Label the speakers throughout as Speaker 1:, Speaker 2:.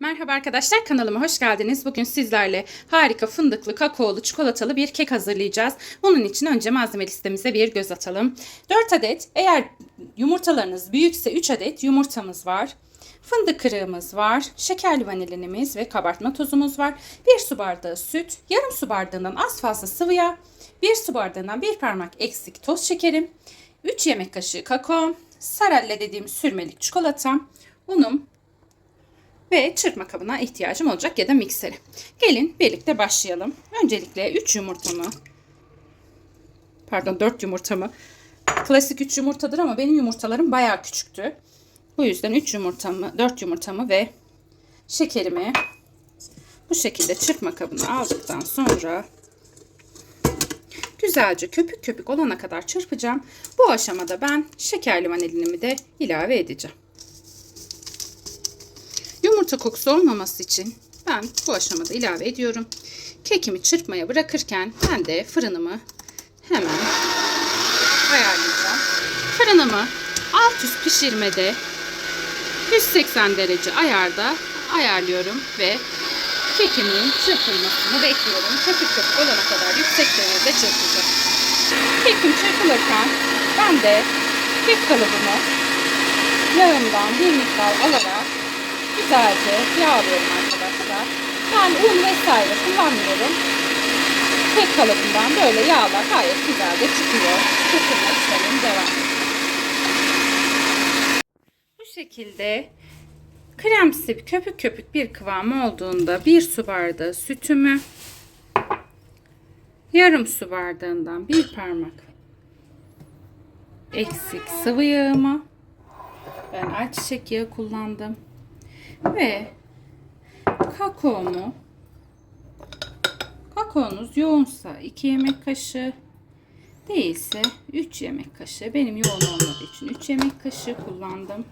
Speaker 1: Merhaba arkadaşlar kanalıma hoş geldiniz. Bugün sizlerle harika fındıklı, kakaolu, çikolatalı bir kek hazırlayacağız. Bunun için önce malzeme listemize bir göz atalım. 4 adet eğer yumurtalarınız büyükse 3 adet yumurtamız var. Fındık kırığımız var, şekerli vanilinimiz ve kabartma tozumuz var. 1 su bardağı süt, yarım su bardağından az fazla sıvı yağ, 1 su bardağından bir parmak eksik toz şekerim, 3 yemek kaşığı kakao, sarelle dediğim sürmelik çikolatam, unum, ve çırpma kabına ihtiyacım olacak ya da mikseri. Gelin birlikte başlayalım. Öncelikle 3 yumurtamı pardon 4 yumurtamı klasik 3 yumurtadır ama benim yumurtalarım bayağı küçüktü. Bu yüzden 3 yumurtamı 4 yumurtamı ve şekerimi bu şekilde çırpma kabına aldıktan sonra güzelce köpük köpük olana kadar çırpacağım. Bu aşamada ben şekerli vanilinimi de ilave edeceğim. Yumurta kokusu olmaması için ben bu aşamada ilave ediyorum. Kekimi çırpmaya bırakırken ben de fırınımı hemen ayarlayacağım. Fırınımı alt üst pişirmede 180 derece ayarda ayarlıyorum ve kekimin çırpılmasını bekliyorum. Köpük köpük olana kadar yüksek derecede çırpacağım. Kekim çırpılırken ben de kek kalıbımı yağından bir miktar alarak güzelce yağlıyorum arkadaşlar. Ben un vesaire kullanmıyorum. Tek kalıbından böyle yağlar gayet güzel de çıkıyor. Çırpılma işlemim devam. Bu şekilde kremsi köpük köpük bir kıvam olduğunda bir su bardağı sütümü yarım su bardağından bir parmak eksik sıvı yağımı ben ayçiçek yağı kullandım ve kakaomu kakaonuz yoğunsa 2 yemek kaşığı değilse 3 yemek kaşığı benim yoğun olmadığı için 3 yemek kaşığı kullandım.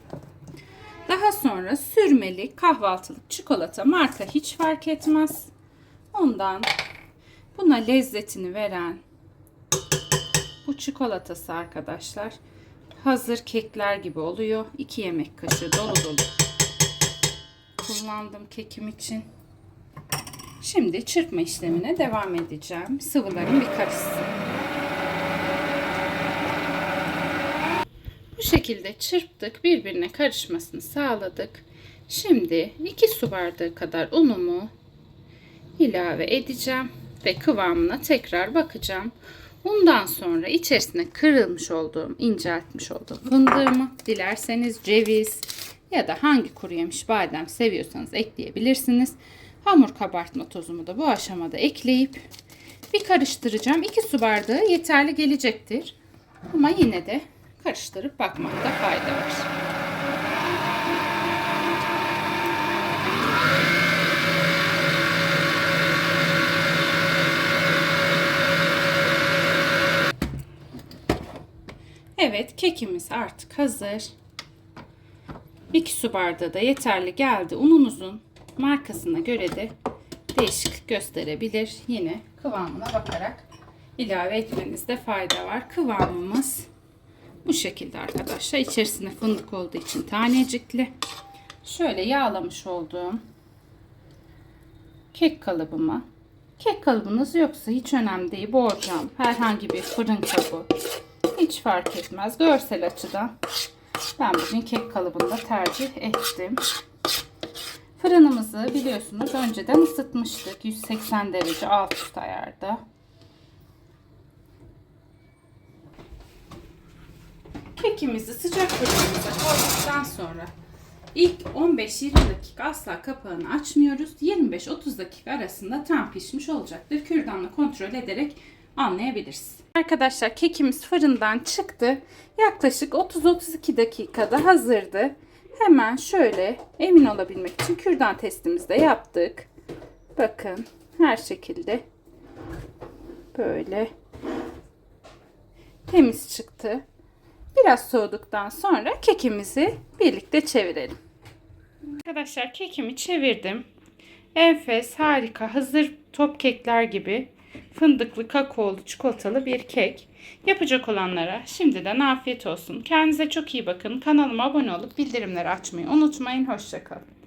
Speaker 1: Daha sonra sürmeli kahvaltılık çikolata marka hiç fark etmez. Ondan buna lezzetini veren bu çikolatası arkadaşlar hazır kekler gibi oluyor. 2 yemek kaşığı dolu dolu kullandım kekim için. Şimdi çırpma işlemine devam edeceğim. Sıvıların bir karışsın. Bu şekilde çırptık. Birbirine karışmasını sağladık. Şimdi 2 su bardağı kadar unumu ilave edeceğim ve kıvamına tekrar bakacağım. Bundan sonra içerisine kırılmış olduğum, inceltmiş olduğum fındığımı, dilerseniz ceviz ya da hangi kuru yemiş badem seviyorsanız ekleyebilirsiniz. Hamur kabartma tozumu da bu aşamada ekleyip bir karıştıracağım. 2 su bardağı yeterli gelecektir. Ama yine de karıştırıp bakmakta fayda var. Evet kekimiz artık hazır. 2 su bardağı da yeterli geldi. Ununuzun markasına göre de değişik gösterebilir. Yine kıvamına bakarak ilave etmenizde fayda var. Kıvamımız bu şekilde arkadaşlar. İçerisinde fındık olduğu için tanecikli. Şöyle yağlamış olduğum kek kalıbımı Kek kalıbınız yoksa hiç önemli değil. Borcam, herhangi bir fırın kabı hiç fark etmez. Görsel açıdan ben bugün kek kalıbında tercih ettim. Fırınımızı biliyorsunuz önceden ısıtmıştık. 180 derece alt üst ayarda. Kekimizi sıcak fırınımıza koyduktan sonra ilk 15-20 dakika asla kapağını açmıyoruz. 25-30 dakika arasında tam pişmiş olacaktır. Kürdanla kontrol ederek anlayabiliriz. Arkadaşlar kekimiz fırından çıktı. Yaklaşık 30-32 dakikada hazırdı. Hemen şöyle emin olabilmek için kürdan testimizi de yaptık. Bakın her şekilde böyle temiz çıktı. Biraz soğuduktan sonra kekimizi birlikte çevirelim. Arkadaşlar kekimi çevirdim. Enfes, harika, hazır top kekler gibi fındıklı, kakaolu, çikolatalı bir kek. Yapacak olanlara şimdiden afiyet olsun. Kendinize çok iyi bakın. Kanalıma abone olup bildirimleri açmayı unutmayın. Hoşçakalın.